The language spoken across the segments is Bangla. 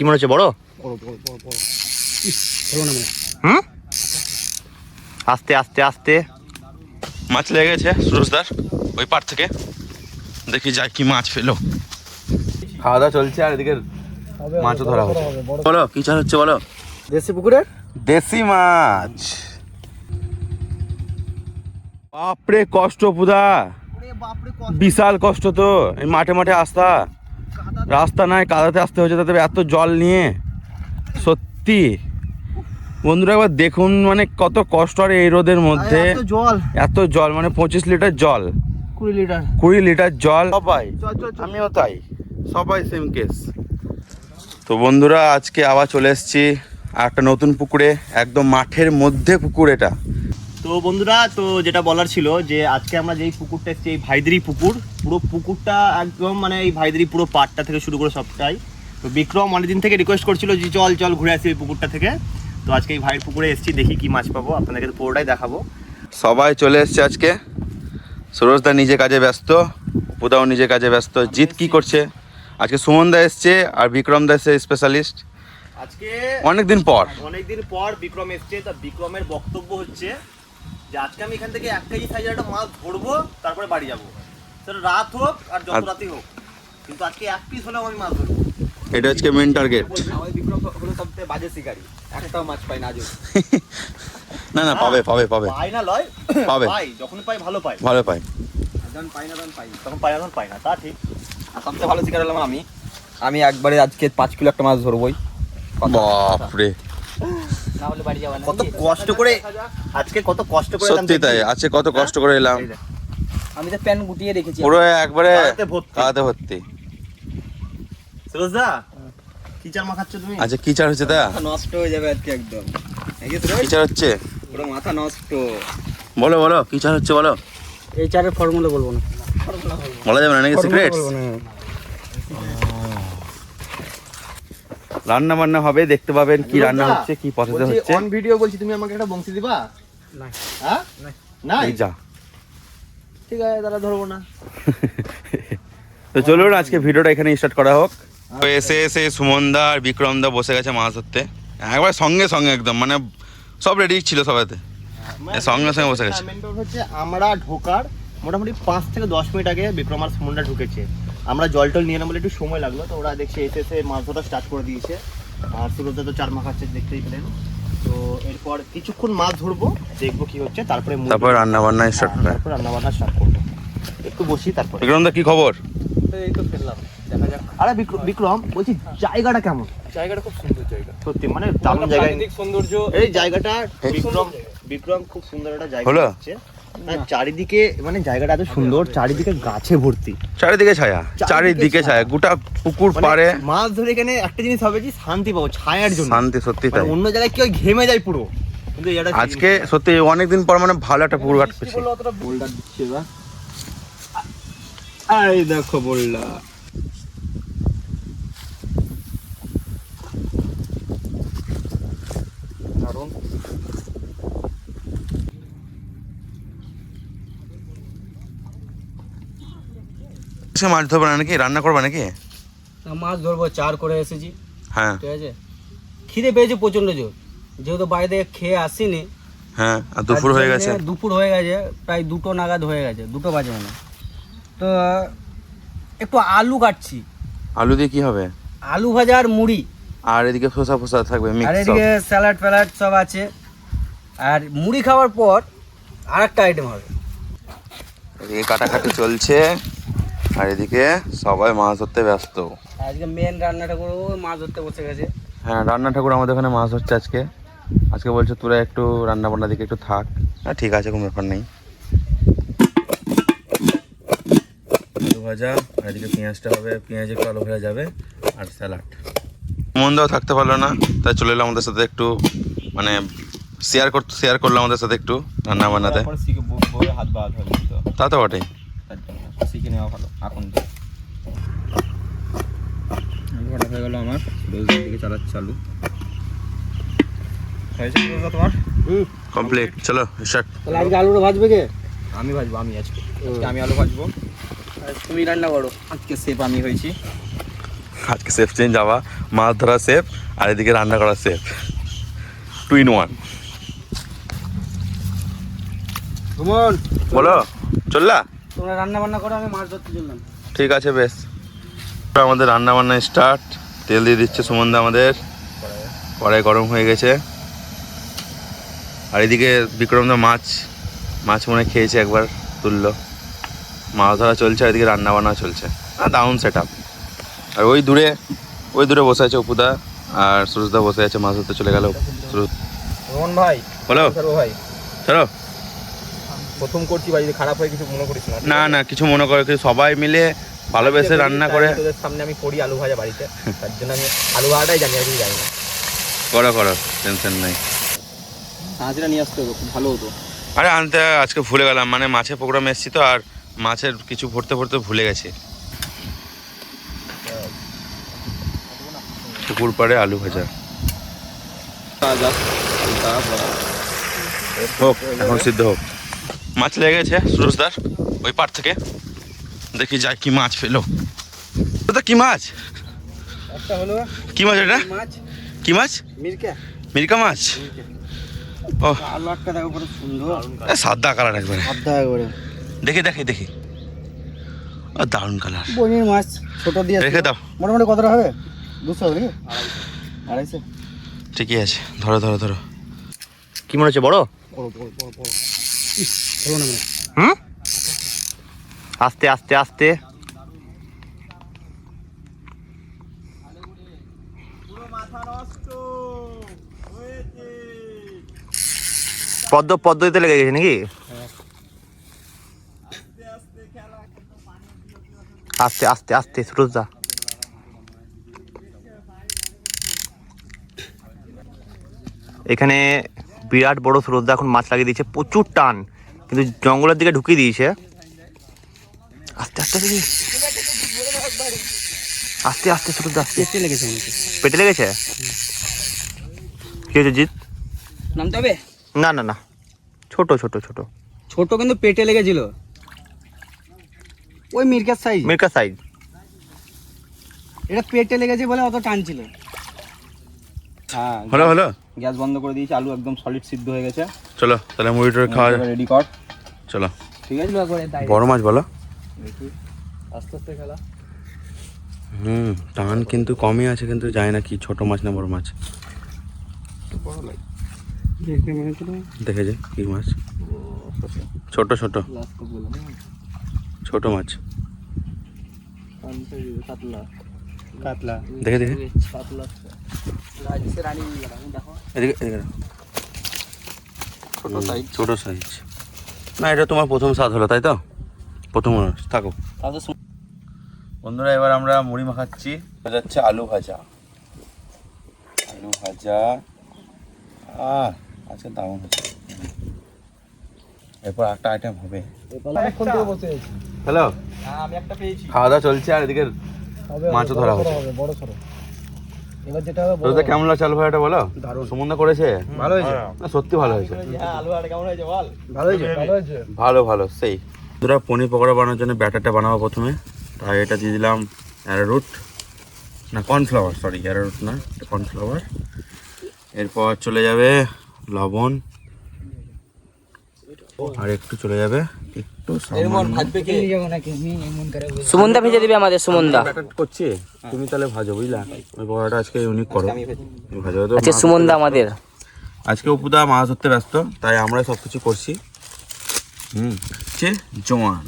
কি মনে হচ্ছে বড়? বড় বড় বড় বড়। ইস, হলো না মনে হয়। হুম? আস্তে আস্তে আস্তে। মাছ লেগে গেছে সুরজদার ওই পার থেকে। দেখি যাই কি মাছ ফেলো খাওয়া দাওয়া চলছে আর এদিকে মাছও ধরা হচ্ছে। হবে, বলো কি চাষ হচ্ছে বলো? দেশি পুকুরের? দেশি মাছ। বাপরে কষ্ট পুদা। বিশাল কষ্ট তো এই মাঠে মাঠে আসতা রাস্তা নাই কাদাতে আসতে হয়েছে তাতে এত জল নিয়ে। সত্যি। বন্ধুরা একবার দেখুন মানে কত কষ্ট আর এই রোদের মধ্যে। জল। এত জল মানে পঁচিশ লিটার জল। কুড়ি লিটার। কুড়ি লিটার জল। সবাই আমিও তাই। সবাই সেম কেস তো বন্ধুরা আজকে আবার চলে এসেছি আর একটা নতুন পুকুরে একদম মাঠের মধ্যে পুকুর এটা। তো বন্ধুরা তো যেটা বলার ছিল যে আজকে আমরা যেই পুকুরটা এসেছি এই ভাইদেরি পুকুর। পুরো পুকুরটা একদম মানে এই ভাইদেরি পুরো পাড়টা থেকে শুরু করে সবটাই। তো বিক্রম অনেকদিন থেকে রিকোয়েস্ট করছিল যে চল চল ঘুরে আসি এই পুকুরটা থেকে। তো আজকে এই ভাইয়ের পুকুরে এসেছি দেখি কি মাছ পাবো। আপনাদেরকে তো পুরোটাই দেখাবো। সবাই চলে এসছে আজকে। সুরজদা নিজে কাজে ব্যস্ত পুদাও নিজে কাজে ব্যস্ত। জিৎ কি করছে? আজকে সুমন দা এসছে আর বিক্রম দা এসছে স্পেশালিস্ট আজকে অনেকদিন পর। অনেকদিন পর বিক্রম এসছে। তা বিক্রমের বক্তব্য হচ্ছে যে আজকে আমি এখান থেকে এক কেজি সাইজের একটা মাছ ধরবো তারপরে বাড়ি যাব। সেটা রাত হোক আর যত রাতই হোক। কিন্তু আজকে এক পিস হলেও আমি মাছ ধরবো। এটা আজকে মেন টার্গেট হলো সবচেয়ে বাজে শিকারি। একটাও মাছ পাই না আজও। না না পাবে পাবে পাবে। পাই না লয় পাবে। পাই যখন পাই ভালো পাই ভালো পাই যখন পাই না তখন পাই তখন পাই না তখন পাই না তা ঠিক। আর সবচেয়ে ভালো শিকার হলাম আমি। আমি একবারে আজকে পাঁচ কিলো একটা মাছ ধরবোই। বাপরে। কত কষ্ট করে আজকে কত কষ্ট করে সত্যি তাই আজকে কত কষ্ট করে এলাম। আমি তো প্যান গুটিয়ে রেখেছি। পুরো একবারে কাদাতে ভর্তি। সুরজদা কি চার তুমি? আচ্ছা কি চার হচ্ছে তা? নষ্ট হয়ে যাবে আজকে একদম। এই যে কি চার হচ্ছে? পুরো মাথা নষ্ট। বলো বলো কিচার হচ্ছে বলো? এই চারের ফর্মুলা বলব না। বলা যাবে না নাকি সিক্রেটস রান্না বান্না হবে দেখতে পাবেন কি রান্না হচ্ছে কি পছন্দ হচ্ছে। অন ভিডিও বলছি তুমি আমাকে একটা বংশী দিবা? না হ্যাঁ? যা। ঠিক আছে তাহলে ধরবো না। তো চলুন আজকে ভিডিওটা এখানে স্টার্ট করা হোক। তো এসে এসে সুমন দা আর বিক্রম দা বসে গেছে মাছ ধরতে একবার সঙ্গে সঙ্গে একদম মানে সব রেডি ছিল সবাইতে। সঙ্গে সঙ্গে বসে গেছে। হচ্ছে আমরা ঢোকার মোটামুটি পাঁচ থেকে দশ মিনিট আগে বিক্রম আর সুমনটা ঢুকেছে। আমরা জল টল নিয়ে না বলে একটু সময় লাগল তো ওরা দেখছে এসে এসে মাছ ধরা স্টার্ট করে দিয়েছে। আর সুরজদা তো চার মাখাচ্ছে দেখতেই পেলেন। তো এরপর কিছুক্ষণ মাছ ধরবো দেখব কি হচ্ছে তারপরে তারপর রান্না বান্না স্টার্ট হবে তারপর রান্না বান্না স্টার্ট করব। একটু বসি তারপর বিক্রম দা কি খবর? এই তো ফেললাম দেখা যাক। আরে বিক্রম বিক্রম বলছি জায়গাটা কেমন? জায়গাটা খুব সুন্দর জায়গা। সত্যি মানে দারুণ প্রাকৃতিক সৌন্দর্য এই জায়গাটা বিক্রম বিক্রম খুব সুন্দর একটা জায়গা? হচ্ছে। আর চারিদিকে মানে জায়গাটা এত সুন্দর চারিদিকে গাছে ভর্তি। চারিদিকে ছায়া চারিদিকে ছায়া। গোটা পুকুর মানে পারে মাছ ধরে এখানে একটা জিনিস হবে যে শান্তি পাবো ছায়ার জন্য। শান্তি সত্যি মানে তাই। অন্য জায়গায় কেউ ঘেমে যায় পুরো। আজকে সত্যি অনেকদিন পর মানে ভালো একটা পুকুর ঘাট পেয়েছি। এই দেখো বললা দারুণ সে মাছ ধরবে না নাকি? রান্না করবে নাকি? মাছ ধরবো চার করে এসেছি। হ্যাঁ। ঠিক আছে? খিদে পেয়েছে প্রচণ্ড জোর। যেহেতু বাইরে থেকে খেয়ে আসিনি হ্যাঁ আর দুপুর হয়ে গেছে। দুপুর হয়ে গেছে প্রায় দুটো নাগাদ হয়ে গেছে দুটো বাজে মানে তো একটু আলু কাটছি। আলু দিয়ে কি হবে? আলু ভাজা আর মুড়ি। আর এদিকে ফোসা ফোসা থাকবে আর এদিকে স্যালাড ফ্যালাড সব আছে। আর মুড়ি খাওয়ার পর আর একটা আইটেম হবে কাটাকাটি চলছে। আর এদিকে সবাই মাছ ধরতে ব্যস্ত। আজকে মেন রান্নাটা করব মাছ ধরতে বসে গেছে। হ্যাঁ রান্না ঠাকুর আমাদের ওখানে মাছ হচ্ছে আজকে। আজকে বলছে তোরা একটু রান্না বান্নার দিকে একটু থাক। হ্যাঁ ঠিক আছে কোনো ব্যাপার নেই। আলু ভাজা আর এদিকে পেঁয়াজটা হবে পেঁয়াজ একটু আলু ভাজা যাবে আর স্যালাড। মন্দাও থাকতে পারল না তাই চলে এলো আমাদের সাথে একটু মানে শেয়ার করতে শেয়ার করল আমাদের সাথে একটু রান্না বান্নাতে। তা তো বটেই। শিখে নেওয়া ভালো এখন আলু ভাজা হয়ে গেল আমার রোজ দিকে চালাচ্ছে হয়েছে তোমার? কমপ্লিট চলো স্টার্ট। তাহলে আজকে আলুটা ভাজবে কে? আমি ভাজবো আমি আজকে। আজকে আমি আলু ভাজবো। তুমি রান্না করো। আজকে সেফ আমি হয়েছি। আজকে সেফ চেঞ্জ যাওয়া মাছ ধরা সেফ আর এদিকে রান্না করা সেফ টু ইন ওয়ান বলো চললা? তোমরা রান্না বান্না করো আমি মাছ ধরতে চললাম। ঠিক আছে বেশ। আমাদের রান্না বান্না স্টার্ট তেল দিয়ে দিচ্ছে সুমন্দা আমাদের। কড়াই গরম হয়ে গেছে। আর এদিকে বিক্রমদা মাছ মাছ মনে খেয়েছে একবার তুললো। মাছ ধরা চলছে আর এদিকে রান্না বান্না চলছে। আর দারুণ সেট আর ওই দূরে ওই দূরে বসে আছে অপুদা আর সুরজদা বসে আছে মাছ ধরতে চলে গেল সুরজ রোহন ভাই। বলো। ভাই। চলো প্রথম করছি ভাই যদি খারাপ হয় কিছু মনে করিস না না না কিছু মনে করে কিছু সবাই মিলে ভালোবেসে রান্না করে। তোদের সামনে আমি করি আলু ভাজা বাড়িতে তার জন্য আমি আলু ভাজাটাই জানি আর কিছু জানি না। করো করো টেনশন নেই। হাঁচিটা নিয়ে আসতে হবে খুব ভালো হতো। আরে আনতে আজকে ভুলে গেলাম মানে মাছের প্রোগ্রাম এসেছি তো আর মাছের কিছু ভরতে ভরতে ভুলে গেছি। পুকুর পাড়ে আলু ভাজা। হোক এখন সিদ্ধ হোক। মাছ লেগে গেছে সুরজদার ওই পার থেকে। দেখি যাই কি মাছ ফেলো ওটা কি মাছ? একটা হলো কি মাছ এটা? মাছ। কি মাছ? মিরকা। মিরকা মাছ? ও। সাদা কালার একবারে। দেখি দেখি দেখি। ও দারুণ কালার। বনির মাছ ছোট দিয়ে রেখে দাও। মোটামুটি কতটা হবে? দুশো হবে নাকি? আড়াইশো। ঠিকই আছে। ধরো ধরো ধরো। কি মনে হচ্ছে বড় বড় বড় বড়। হুম? আস্তে আস্তে আস্তে। পদ্ম পদ্মতে লেগে গেছে নাকি? আস্তে আস্তে আস্তে সুরজদা এখানে বিরাট বড় সুরজদা এখন মাছ লাগিয়ে দিয়েছে প্রচুর টান। কিন্তু জঙ্গলের দিকে ঢুকিয়ে দিয়েছে। আস্তে আস্তে আস্তে আস্তে আস্তে পেটে লেগেছে পেটে লেগেছে? কি হয়েছে জিৎ? নামতে হবে? না না না। ছোট ছোট ছোট। ছোট কিন্তু পেটে লেগেছিল। ওই মিরকার সাইজ মির্কা সাইজ এটা পেটে লেগেছে বলে অত টান ছিল। হ্যাঁ হলো হলো। গ্যাস বন্ধ করে দিয়েছি আলু একদম সলিড সিদ্ধ হয়ে গেছে। চলো তাহলে মুড়ি টুড়ি খাওয়া যাক। রেডি কর। চলো। ঠিক আছে? বড় মাছ বলো। আস্তে আস্তে খেলা। হুম টান কিন্তু কমই আছে কিন্তু জানি না কি ছোট মাছ না বড় মাছ। দেখে যে কি মাছ। ছোট ছোট। ছোট মাছ। কাতলা। কাতলা। দেখে দেখে। কাতলা এদিকে এদিকে ছোট সাইজ ছোট সাইজ না এটা তোমার প্রথম স্বাদ হলো তাই তো? প্রথম। থাকো। বন্ধুরা এবার আমরা মুড়ি মাখাচ্ছি। এটা যাচ্ছে আলু ভাজা। আলু ভাজা। আহ আজকে দারুণ হচ্ছে এরপর একটা আইটেম হবে। হ্যালো হ্যাঁ একটা খাওয়া দাওয়া চলছে আর এদিকে মাছও ধরা হচ্ছে। বড় সরো এবার যেটা হবে তোদের কেমন লাগছে আলু ভাজাটা বলো? দারুণ। সুমন্দা করেছে? ভালো হয়েছে। না সত্যি ভালো হয়েছে। হ্যাঁ আলু আর কেমন হয়েছে বল? ভালো হয়েছে? ভালো হয়েছে। ভালো ভালো সেই। তোরা পনির পকোড়া বানানোর জন্য ব্যাটারটা বানাবো প্রথমে। তাই এটা দিয়ে দিলাম অ্যারোরুট না কর্নফ্লাওয়ার সরি অ্যারোরুট না এটা কর্নফ্লাওয়ার এরপর চলে যাবে লবণ। আর একটু চলে যাবে। একটু সুমনদা ভেজে দিবে আমাদের সুমনদা। ব্যাটার করছি তুমি তাহলে ভাজো বুঝলা? ওই পকোড়াটা আজকে ইউনিক করো। তুমি ভাজো। তো আচ্ছা মাছ সুমনদা আমাদের। আজকে উপুদা মাছ ধরতে ব্যস্ত তাই আমরাই সব কিছু করছি। হুম হচ্ছে জোয়ান।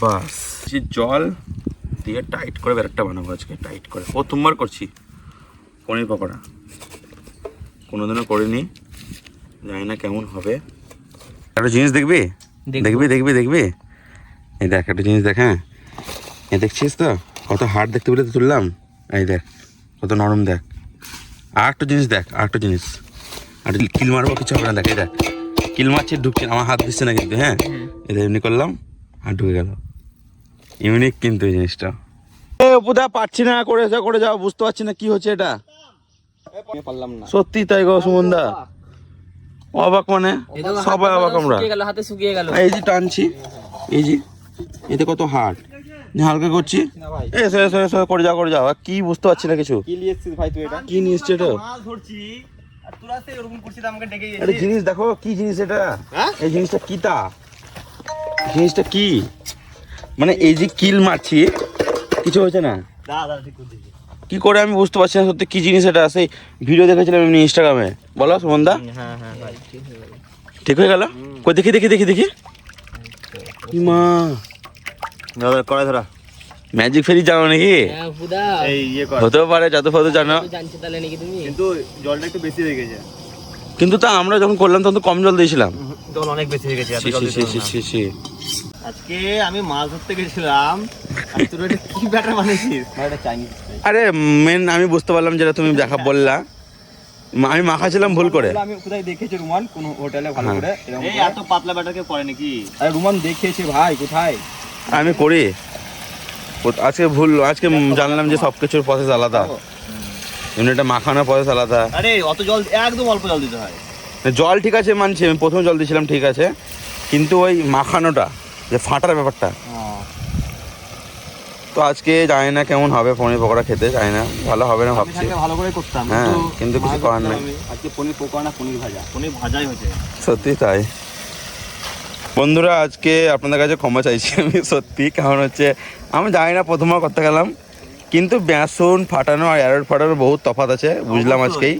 বাস। যে জল দিয়ে টাইট করে ব্যাটারটা বানাবো আজকে টাইট করে। প্রথমবার করছি। পনির পকোড়া। কোনোদিনও করিনি। জানি না কেমন হবে। একটা জিনিস দেখবি? দেখবি। দেখবি দেখবি এই দেখ একটা জিনিস দেখ হ্যাঁ? এ দেখছিস তো? কত হার্ড দেখতে পেলে তো তুললাম। এই দেখ কত নরম দেখ। আর একটা জিনিস দেখ আর একটা জিনিস। আর কিল মারবো কিছু হবে না দেখ এই দেখ। কিল মারছে ঢুকছে না, আমার হাত দিচ্ছে না কিন্তু হ্যাঁ? এটা এমনি করলাম আর ঢুকে গেল। ইউনিক কিন্তু এই জিনিসটা। এ অপুদা পাচ্ছি না করে যাও করে যাও বুঝতে পারছি না কি হচ্ছে এটা। পারলাম না। সত্যি তাই গো সুমনদা। অবাক মানে? সবাই অবাক আমরা। শুকিয়ে গেল হাতে শুকিয়ে গেল। এই যে টানছি এই যে এতে কত হার্ড হালকা করছি। এ, এসো এসো এসো করে যাও করে যাও। কি বুঝতে পারছি না কিছু। কি নিয়ে এসেছিস ভাই তুই এটা? কি নিয়ে এসছে এটা? আর জিনিস দেখো কি জিনিস এটা? হ্যাঁ? এই জিনিসটা কি তা? জিনিসটা কি? মানে এই যে কিল মারছি কিছু হয়েছে না? দাদা দাদা ঠিক করে দিয়েছি কি করে আমি বুঝতে পারছি না সত্যি কি জিনিস এটা? সেই ভিডিও দেখেছিলাম এমনি ইনস্টাগ্রামে বলো সুমনদা। হ্যাঁ হ্যাঁ ঠিক হয়ে গেল? কই দেখি দেখি দেখি দেখি। মা? দাদা কড়াই ধরা। ম্যাজিক ফেরি জানো নাকি? হ্যাঁ ইয়ে কর। হতেও পারে যত ফতো জানো। জানছো তাহলে নাকি তুমি? কিন্তু জলটা একটু বেশি হয়ে গেছে। কিন্তু তা আমরা যখন করলাম তখন তো কম জল দিয়েছিলাম। জল অনেক বেশি হয়ে গেছে আজকে আমি মাছ ধরতে গেছিলাম। আর এটা কি ব্যাটার বানিয়েছিস? এটা চাইনিজ আরে মেন আমি বুঝতে পারলাম যেটা তুমি দেখা বললা। আমি মাখাছিলাম ভুল করে। আমি কোথায় দেখেছি রুমান? কোন হোটেলে ভালো হ্যাঁ। করে? এই এত পাতলা ব্যাটার কেউ করে নাকি? আরে রুমান দেখিয়েছে ভাই কোথায়? আমি করি। আজকে ভুল আজকে জানলাম যে সব কিছুর প্রসেস আলাদা। এমনি এটা মাখানোর প্রসেস আলাদা। আরে অত জল একদম অল্প জল দিতে হয়। জল ঠিক আছে মানছি আমি প্রথম জল দিয়েছিলাম ঠিক আছে। কিন্তু ওই মাখানোটা যে ফাটার ব্যাপারটা। তো আজকে জানি না কেমন হবে পনির পকোড়া খেতে জানি না ভালো হবে না ভাবছি। ভালো করে করতাম হ্যাঁ, কিন্তু কিছু করার নেই। আজকে পনির পকোড়া না পনির ভাজা। পনির ভাজাই হয়েছে। সত্যি তাই। বন্ধুরা আজকে আপনাদের কাছে ক্ষমা চাইছি আমি সত্যি। কারণ হচ্ছে আমি জানি না প্রথমবার করতে গেলাম কিন্তু বেসন ফাটানো আর অ্যারোট ফাটানোর বহুত তফাৎ আছে বুঝলাম আজকেই।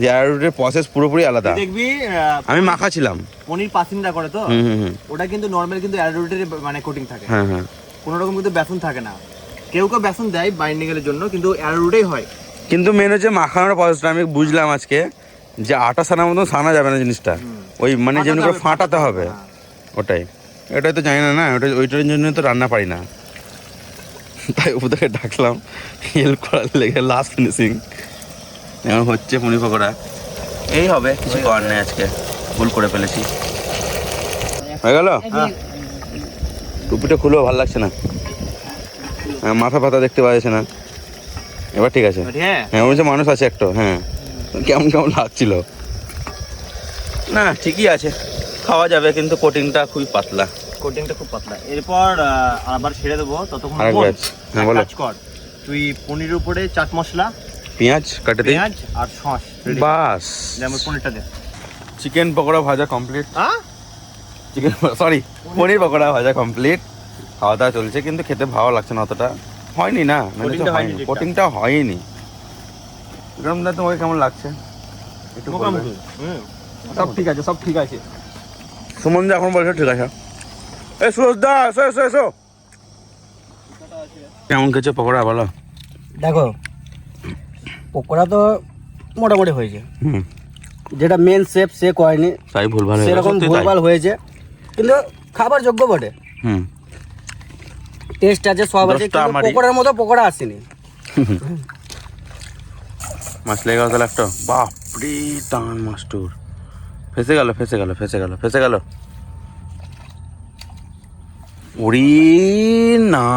যে অ্যারোটের প্রসেস পুরোপুরি আলাদা। দেখবি আমি মাখাছিলাম পনির পাসিংটা করে তো? ওটা কিন্তু নর্মাল কিন্তু অ্যারোটের মানে কোটিং থাকে। হ্যাঁ হ্যাঁ। কোনো রকম কিন্তু বেসন থাকে না। কেউ কেউ বেসন দেয় বাইন্ডিং এর জন্য কিন্তু অ্যারোটেই হয়। কিন্তু মেন হচ্ছে মাখানোর প্রসেসটা আমি বুঝলাম আজকে যে আটা সানার মতন সানা যাবে না জিনিসটা। ওই মানে যেমনি করে ফাটাতে হবে। ওটাই। এটাই তো জানি না না ওটা ওইটার জন্য তো রান্না পারি না। তাই ওদেরকে ডাকলাম হেল্প করার লেগে লাস্ট ফিনিশিং এখন হচ্ছে পনির পকোড়া। এই হবে কিছু করার নেই আজকে। ভুল করে ফেলেছি। হয়ে গেল? টুপিটা খুলেও ভালো লাগছে না। হ্যাঁ, মাথা ফাতা দেখতে পাওয়া যাচ্ছে না। এবার ঠিক আছে। হ্যাঁ ওই যে মানুষ আছে একটা হ্যাঁ। কেমন কেমন লাগছিল? না ঠিকই আছে। খাওয়া যাবে কিন্তু কোটিংটা খুবই পাতলা। কোটিংটা খুব পাতলা। এরপর আবার ছেড়ে দেবো। ততক্ষণ হ্যাঁ, বলো। কাজ কর। তুই পনিরের উপরে চাট মশলা পেঁয়াজ কাটে দিই। পেঁয়াজ আর সস বাস। যেমন পনিরটা দে। চিকেন পকোড়া ভাজা কমপ্লিট হ্যাঁ চিকেন সরি পনির পকোড়া ভাজা কমপ্লিট খাওয়া দাওয়া চলছে কিন্তু খেতে ভালো লাগছে না অতটা। হয়নি না মানে হয়নি। কোটিংটা হয়নি। বিক্রম দা তোমাকে কেমন লাগছে? একটু সব ঠিক আছে সব ঠিক আছে। সুমন দা এখন বলছে ঠিক আছে। এ সুরজ দা এসো এসো এসো। কেমন খেয়েছো পকোড়া বলো। দেখো পকোড়া তো মোটামুটি হয়েছে। হুম। যেটা মেন শেপ সে করেনি। তাই ভুল ভালো সেরকম ভুলভাল হয়েছে। কিন্তু খাবার যোগ্য বটে। হুম। টেস্ট আছে সব আছে কিন্তু। পকোড়ার মতো পকোড়া আসেনি। মাছ লেগে গেল একটা। বাপরে টান মাস্টুর ফেসে গেল ফেসে গেল ফেসে গেল ফেসে গেল। ওরে না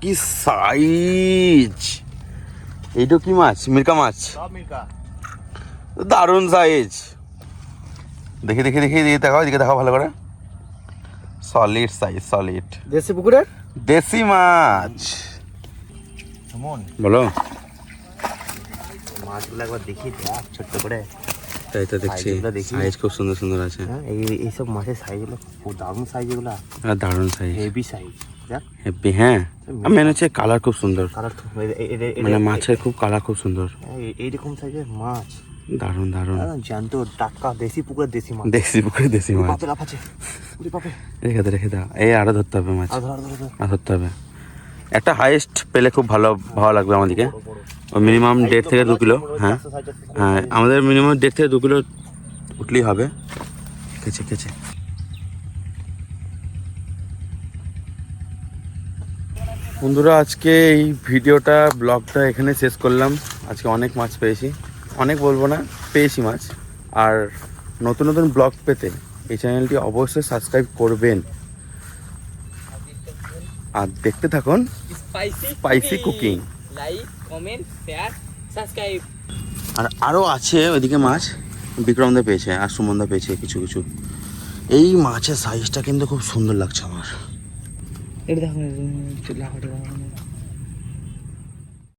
কি সাইজ এইটা কি মাছ? মির্কা মাছ। দারুণ সাইজ দেখি দেখি দেখি দেখি দেখাও এদিকে দেখাও ভালো করে। সলিড সাইজ সলিড দেশি পুকুরের? দেশি মাছ। বলো। মাছগুলো একবার দেখি দেখ ছোট্ট করে। তাই তো দেখছি। সাইজগুলো দেখি। সাইজ খুব সুন্দর সুন্দর আছে। হ্যাঁ এই এইসব মাছের সাইজগুলো দারুণ সাইজ এগুলো দারুণ সাইজ হেভি সাইজ হেব্বি হ্যাঁ। মেন হচ্ছে কালার খুব সুন্দর। কালার মানে মাছের খুব কালার খুব সুন্দর। এইরকম সাইজের মাছ। দারুণ দারুণ। জ্যান্ত টাটকা দেশি পুকুরের দেশি মাছ। দেশি পুকুরে দেশি মাছ। পাপে লাফাচ্ছে উড়ি পাপে রেখে দে রেখে দাও এই আরও ধরতে হবে মাছ। আর ধরতে হবে। একটা হাইয়েস্ট পেলে খুব ভালো ভালো লাগবে আমাদেরকে। মিনিমাম দেড় থেকে দু কিলো হ্যাঁ। হ্যাঁ আমাদের মিনিমাম দেড় থেকে দু কিলো উঠলেই হবে। কেছে কেছে বন্ধুরা আজকে এই ভিডিওটা ব্লগটা এখানে শেষ করলাম। আজকে অনেক মাছ পেয়েছি। অনেক বলব না পেয়েছি মাছ। আর নতুন নতুন ব্লগ পেতে এই চ্যানেলটি অবশ্যই সাবস্ক্রাইব করবেন। আর দেখতে থাকুন spicy Spicy cooking. Like comment share subscribe আর আরও আছে ওইদিকে মাছ। বিক্রমদা পেয়েছে আর সুমনদা পেয়েছে কিছু কিছু। এই মাছের সাইজটা কিন্তু খুব সুন্দর লাগছে আমার। এটা দেখো লাফাটা